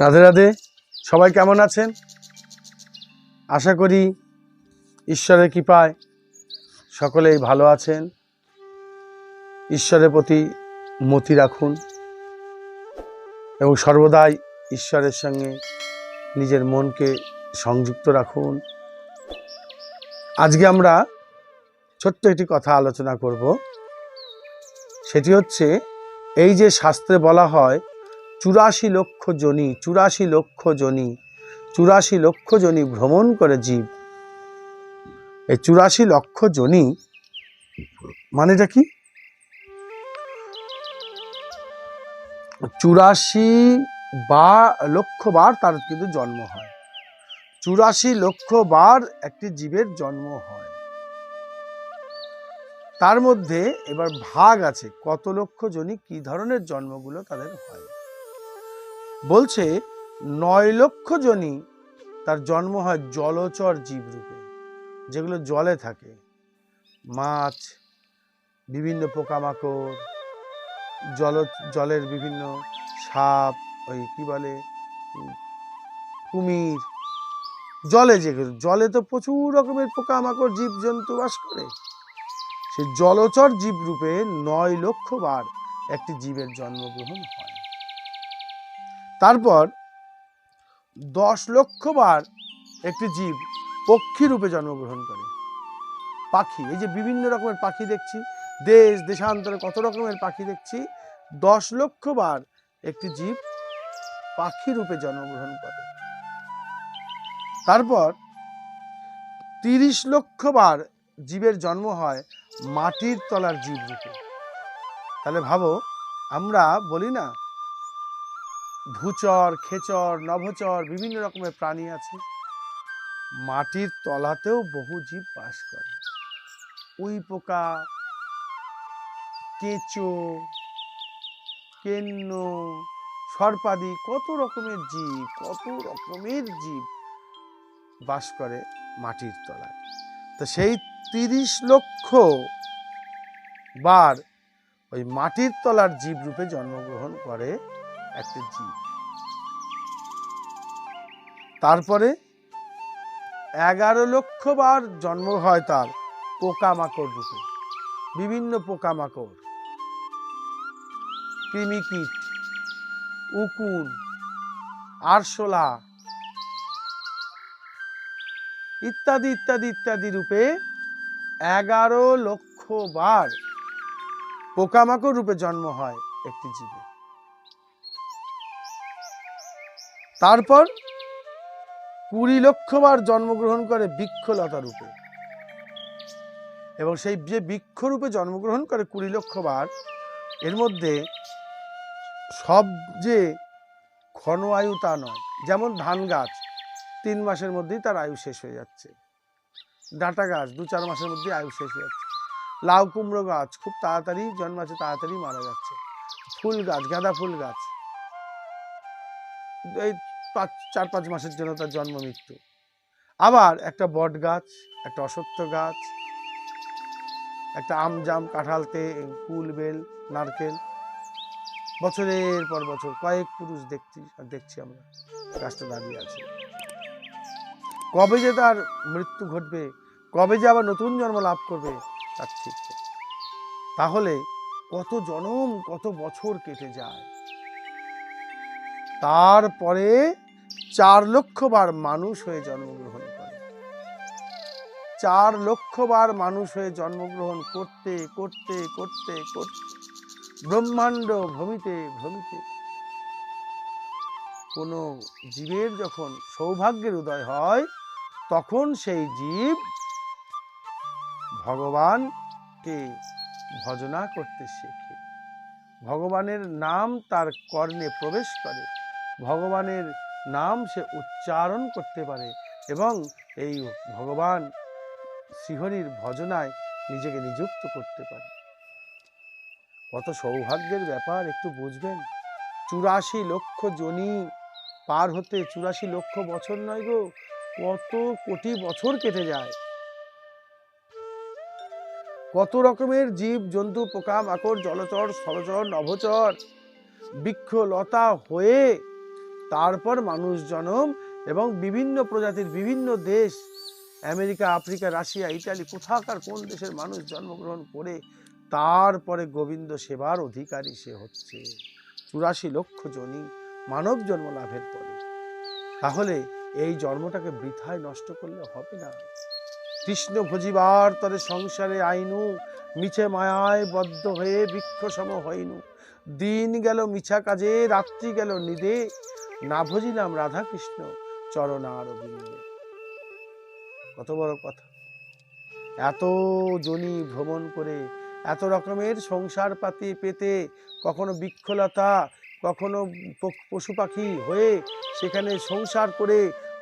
রাধে রাধে, সবাই কেমন আছেন? আশা করি ঈশ্বরের কৃপায় সকলেই ভালো আছেন। ঈশ্বরের প্রতি মতি রাখুন এবং সর্বদাই ঈশ্বরের সঙ্গে নিজের মনকে সংযুক্ত রাখুন। আজকে আমরা ছোট্ট একটি কথা আলোচনা করব। সেটি হচ্ছে, এই যে শাস্ত্রে বলা হয় চুরাশি লক্ষ জনি, চুরাশি লক্ষ জনি, চুরাশি লক্ষ জনি ভ্রমণ করে জীব। এই চুরাশি লক্ষ জনি মানেটা কি? চুরাশি বা লক্ষ বার তার কিন্তু জন্ম হয়। চুরাশি লক্ষ বার একটি জীবের জন্ম হয়। তার মধ্যে এবার ভাগ আছে, কত লক্ষ জনই কি ধরনের জন্মগুলো তাদের হয়? বলছে, নয় লক্ষ জনই তার জন্ম হয় জলচর জীব রূপে যেগুলো জলে থাকে। মাছ, বিভিন্ন পোকামাকড়, জল, জলের বিভিন্ন সাপ, ওই কি বলে কুমির। জলে যেগুলো জলে তো প্রচুর রকমের পোকামাকড়, জীবজন্তু বাস করে। সে জলচর জীব রূপে নয় লক্ষ বার একটি জীবের জন্মগ্রহণ তারপর দশ লক্ষ বার একটি জীব পক্ষী রূপে জন্মগ্রহণ করে। পাখি, এই যে বিভিন্ন রকমের পাখি দেখছি, দেশ, দেশান্তরে কত রকমের পাখি দেখছি, দশ লক্ষ বার একটি জীব পাখি রূপে জন্মগ্রহণ করে। তারপর তিরিশ লক্ষ বার জীবের জন্ম হয় মাটির তলার জীব রূপে। তাহলে ভাবো, আমরা বলি না ভূচর, খেচর, নভচর বিভিন্ন রকমের প্রাণী আছে। মাটির তলাতেও বহু জীব বাস করে। উই পোকা, কেঁচো, কেন্ন, সর্পাদি কত রকমের জীব, কত রকমের জীব বাস করে মাটির তলায়। তো সেই তিরিশ লক্ষ বার ওই মাটির তলার জীব রূপে জন্মগ্রহণ করে একটা জীব তারপরে এগারো লক্ষ বার জন্ম হয় তার পোকামাকড় রূপে। বিভিন্ন পোকামাকড়। কৃমিকীট উকুন, আরশোলা ইত্যাদি ইত্যাদি ইত্যাদি রূপে এগারো লক্ষ বার পোকামাকড় রূপে জন্ম হয় একটি জীবে তারপর কুড়ি লক্ষবার জন্মগ্রহণ করে বৃক্ষলতা রূপে। এবং সেই যে বৃক্ষরূপে জন্মগ্রহণ করে কুড়ি লক্ষবার, এর মধ্যে সব যে ঘন আয়ু তা নয়, যেমন ধান গাছ, তিন মাসের মধ্যেই তার আয়ু শেষ হয়ে যাচ্ছে। ডাঁটা গাছ, দু চার মাসের মধ্যেই আয়ু শেষ হয়ে যাচ্ছে। লাউ কুমড়ো গাছ, খুব তাড়াতাড়ি জন্মাচ্ছে, তাড়াতাড়ি মারা যাচ্ছে। ফুল গাছ, গাঁদা ফুল গাছ এই পাঁচ, চার, পাঁচ মাসের জন্য তার জন্ম, মৃত্যু। আবার একটা বট গাছ, একটা অসত্য গাছ, একটা আম জাম কাঁঠালতে কুল, বেল, নারকেল। বছরের পর বছর কয়েক পুরুষ দেখছি দেখছি আমরা গাছটা দাঁড়িয়ে আছে। কবে যে তার মৃত্যু ঘটবে, কবে যে আবার নতুন জন্ম লাভ করবে, তার ঠিক তাহলে কত জনম, কত বছর কেটে যায়? তারপরে চার লক্ষ বার মানুষ হয়ে জন্মগ্রহণ করে। চার লক্ষ বার মানুষ হয়ে জন্মগ্রহণ করতে করতে করতে করতে, ব্রহ্মাণ্ড ভ্রমিতে ভ্রমিতে কোনো জীবের যখন সৌভাগ্যের উদয় হয়, তখন সেই জীব ভগবানকে ভজনা করতে শেখে। ভগবানের নাম তার কর্ণে প্রবেশ করে। ভগবানের নাম সে উচ্চারণ করতে পারে এবং এই ভগবান শ্রীহরির ভজনায় নিজেকে নিযুক্ত করতে পারে। কত সৌভাগ্যের ব্যাপার, একটু বুঝবেন? চুরাশি লক্ষ জনি পার হতে চুরাশি লক্ষ বছর নয় গো, কত কোটি বছর কেটে যায়। কত রকমের জীব, জন্তু পোকা মাকড় জলচর স্থলচর নভচর বৃক্ষ লতা হয়ে তারপর মানুষ জনম এবং বিভিন্ন প্রজাতির বিভিন্ন দেশ, আমেরিকা, আফ্রিকা, রাশিয়া ইটালি কোথাকার কোন দেশের মানুষ জন্মগ্রহণ করে, তারপরে গোবিন্দ সেবার অধিকারী সে হচ্ছে। চুরাশি লক্ষ জনই মানব জন্ম লাভের পরে। তাহলে এই জন্মটাকে বৃথায় নষ্ট করলে হবে না। কৃষ্ণ ভজিবার তরে সংসারে আইনু, মিছে মায়ায় বদ্ধ হয়ে বৃক্ষ সম হইনু। দিন গেল মিছা কাজে, রাত্রি গেল নিদে। না ভজিলাম রাধা কৃষ্ণ চরণার অবিন্দে কত বড় কথা। এত জনি ভ্রমণ করে, এত রকমের সংসার পাতি পেতে, কখনো বৃক্ষলতা, কখনো পশু পাখি হয়ে সেখানে সংসার করে,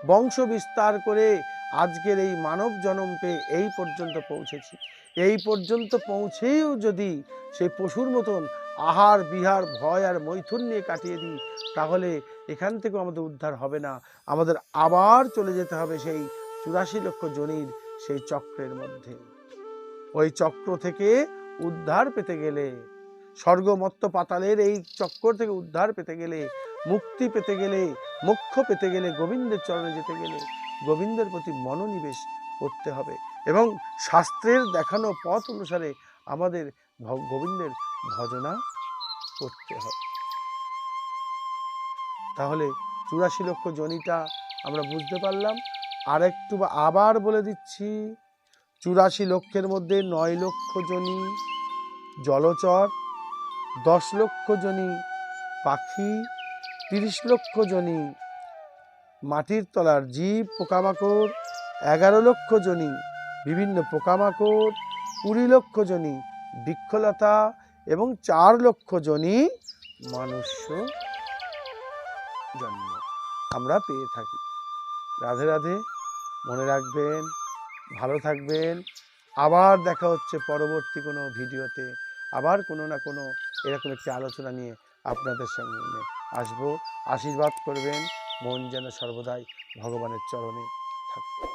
বংশ বিস্তার করে আজকের এই মানব জন্ম পেয়ে এই পর্যন্ত পৌঁছেছি। এই পর্যন্ত পৌঁছেও যদি সেই পশুর মতন আহার বিহার ভয় আর মৈথুন নিয়ে কাটিয়ে দিই তাহলে এখান থেকেও আমাদের উদ্ধার হবে না। আমাদের আবার চলে যেতে হবে সেই চুরাশি লক্ষ জনির সেই চক্রের মধ্যে। ওই চক্র থেকে উদ্ধার পেতে গেলে, স্বর্গমত্ত পাতালের এই চক্র থেকে উদ্ধার পেতে গেলে, মুক্তি পেতে গেলে, মোক্ষ পেতে গেলে, গোবিন্দের চরণে যেতে গেলে গোবিন্দের প্রতি মনোনিবেশ করতে হবে এবং শাস্ত্রের দেখানো পথ অনুসারে আমাদের গোবিন্দের ভজনা করতে হবে। তাহলে চুরাশি লক্ষ জনিটা আমরা বুঝতে পারলাম। আর একটু বা- আবার বলে দিচ্ছি, চুরাশি লক্ষের মধ্যে নয় লক্ষ জনি জলচর, দশ লক্ষ জনি পাখি, তিরিশ লক্ষ জনি মাটির তলার জীব পোকামাকড়, এগারো লক্ষ জনি বিভিন্ন পোকামাকড়, কুড়ি লক্ষ জনি বৃক্ষলতা এবং চার লক্ষ জনি মনুষ্য জন্ম। আমরা পেয়ে থাকি। রাধে রাধে, মনে রাখবেন, ভালো থাকবেন। আবার দেখা হচ্ছে পরবর্তী কোনো ভিডিওতে। আবার কোনো না কোনো এরকম একটি আলোচনা নিয়ে আপনাদের সামনে আসব। আশীর্বাদ করবেন। মন যেন সর্বদাই ভগবানের চরণে থাকবে